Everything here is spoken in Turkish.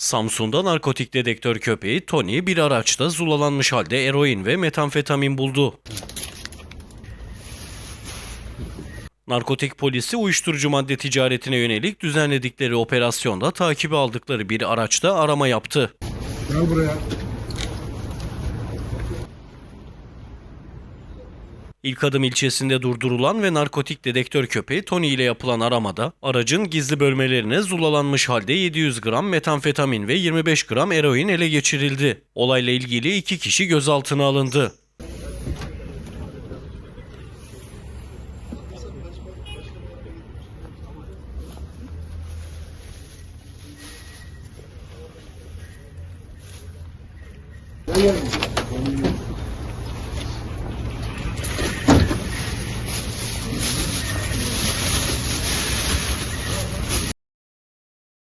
Samsun'da narkotik dedektör köpeği Tony bir araçta zulalanmış halde eroin ve metamfetamin buldu. Narkotik polisi uyuşturucu madde ticaretine yönelik düzenledikleri operasyonda takibi aldıkları bir araçta arama yaptı. Gel buraya. İlk adım ilçesinde durdurulan ve narkotik dedektör köpeği Tony ile yapılan aramada aracın gizli bölmelerine zulalanmış halde 700 gram metamfetamin ve 25 gram eroin ele geçirildi. Olayla ilgili iki kişi gözaltına alındı. Yanıma.